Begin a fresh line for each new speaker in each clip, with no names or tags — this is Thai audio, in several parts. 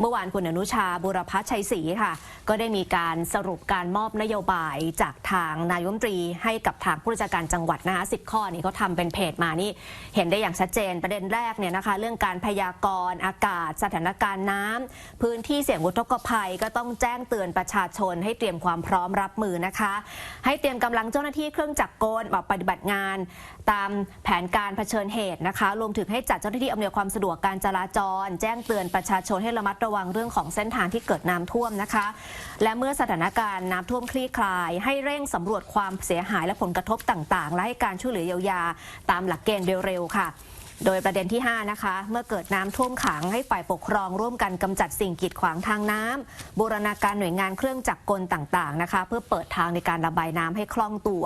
เมื่อวานคุณอนุชาบุรพัชชัยศรีค่ะ ก็ได้มีการสรุปการมอบนโยบายจากทางนายมนตรี ให้กับทางผู้ราชการจังหวัดนะคะสิข้อนี้เขาทำเป็นเพจมานี่เห็นได้อย่างชัดเจนประเด็นแรกเนี่ยนะคะ เรื่องการพยากรณ์อากาศ สถานการณ์น้ำพื้นที่เสี่ยงอุทกภัยก็ต้องแจ้งเตือนประชาชน ให้เตรียมความพร้อมรับมือนะคะ ให้เตรียมกำลังเจ้าหน้าที่เครื่องจักรกลออกปฏิบัติงาน ตามแผนการเผชิญเหตุนะคะ รวมถึงให้จัดเจ้าหน้าที่อำนวยความสะดวกการจราจร แจ้งเตือนประชาชนให้ระมัดระวังเรื่องของเส้นทางที่เกิดน้ำท่วมนะคะ และเมื่อสถานการณ์น้ำท่วมคลี่คลาย ให้เร่งสำรวจความเสียหายและผลกระทบต่าง ๆ และให้การช่วยเหลือเยียวยา ตามหลักเกณฑ์เร็วๆค่ะ โดยประเด็นที่ 5 นะคะ เมื่อเกิดน้ำท่วมขังให้ฝ่ายปกครองร่วมกันกำจัดสิ่งกีดขวางทางน้ำบูรณาการหน่วยงานเครื่องจักรกลต่างๆนะคะ เพื่อเปิดทางในการระบายน้ำให้คล่องตัว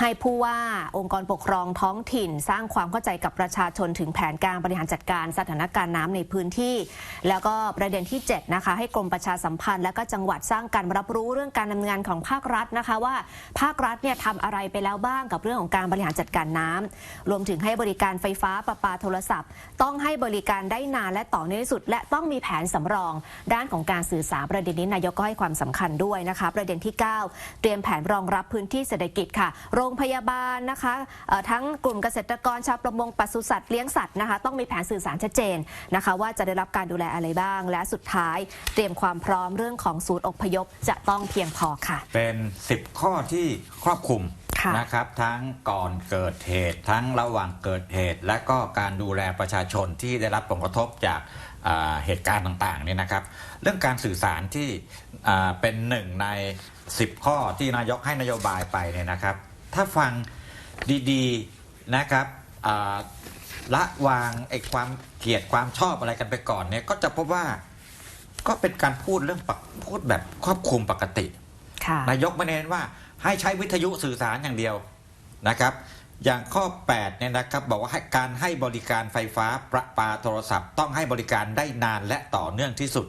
ให้ผู้ว่าองค์กรปกครองท้องถิ่น สร้างความเข้าใจกับประชาชนถึงแผนการบริหารจัดการสถานการณ์น้ำในพื้นที่ แล้วก็ประเด็นที่7นะคะให้กรมประชาสัมพันธ์ และก็จังหวัดสร้างการรับรู้เรื่องการดำเนินงานของภาครัฐนะคะว่า ภาครัฐเนี่ยทำอะไรไปแล้วบ้างกับเรื่องของการบริหารจัดการน้ำรวมถึงให้บริการไฟฟ้าประปาโทรศัพท์ ต้องให้บริการได้นานและต่อเนื่องที่สุด และต้องมีแผนสำรอง ด้านของการสื่อสารประเด็นนี้นายกก็ให้ความสำคัญด้วยนะคะ ประเด็นที่ 9 เตรียมแผนรองรับพื้นที่เศรษฐกิจค่ะ โรงพยาบาลนะคะทั้งกลุ่มเกษตรกรชาวประมงปศุสัตว์เลี้ยงสัตว์นะคะต้องมีแผนสื่อสารชัดเจนนะคะ ว่าจะได้รับการดูแลอะไรบ้าง และสุดท้าย เตรียมความพร้อมเรื่องของศูนย์อพยพจะต้องเพียงพอค่ะ
เป็น 10 ข้อที่ครอบคลุม นะครับทั้งก่อนเกิดเหตุ ทั้งระหว่างเกิดเหตุ และก็การดูแลประชาชนที่ได้รับผลกระทบจากอ่าเหตุการณ์ต่างๆเนี่ยนะครับ เรื่องการสื่อสารที่อ่าเป็นหนึ่งใน 10 ข้อที่นายกให้นโยบายไปเนี่ยนะครับ ถ้าฟังดีๆนะครับอ่าละวางไอ้ความเกลียดความชอบอะไรกันไปก่อนเนี่ยก็จะพบว่าก็เป็นการพูดเรื่องปกพูดแบบครอบคลุมปกติ
ค่ะ
นายกไม่ได้เน้นว่า ให้ใช้วิทยุสื่อสารอย่างเดียวนะครับ อย่างข้อ8เนี่ยนะครับบอกว่าให้การให้บริการไฟฟ้าประปาโทรศัพท์ ต้องให้บริการได้นานและต่อเนื่องที่สุด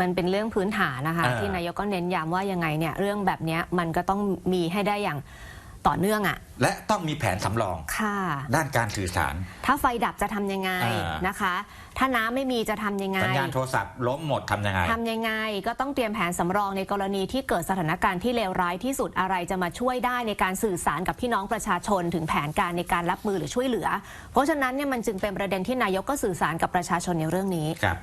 มันเป็นเรื่องพื้นฐานนะคะ
อ่า
ที่นายกก็เน้นย้ำว่ายังไงเนี่ยเรื่องแบบเนี้ยมันก็ต้องมีให้ได้อย่าง ต่อเนื่องอะ
และต้องมีแผนสำรอง
ค่ะ
ด้านการสื่อสาร
ถ้าไฟดับจะทำยังไง
อ่าน
นะคะ ถ้าน้ำไม่มีจะทำยังไง
สัญญาณโทรศัพท์ล้มหมดทำยังไง
ทำยังไงก็ต้องเตรียมแผนสำรองในกรณีที่เกิดสถานการณ์ที่เลวร้ายที่สุดอะไรจะมาช่วยได้ในการสื่อสารกับพี่น้องประชาชน ถึงแผนการในการรับมือหรือช่วยเหลือ เพราะฉะนั้นเนี่ยมันจึงเป็นประเด็นที่นายกก็สื่อสารกับประชาชนในเรื่องนี้
ครับ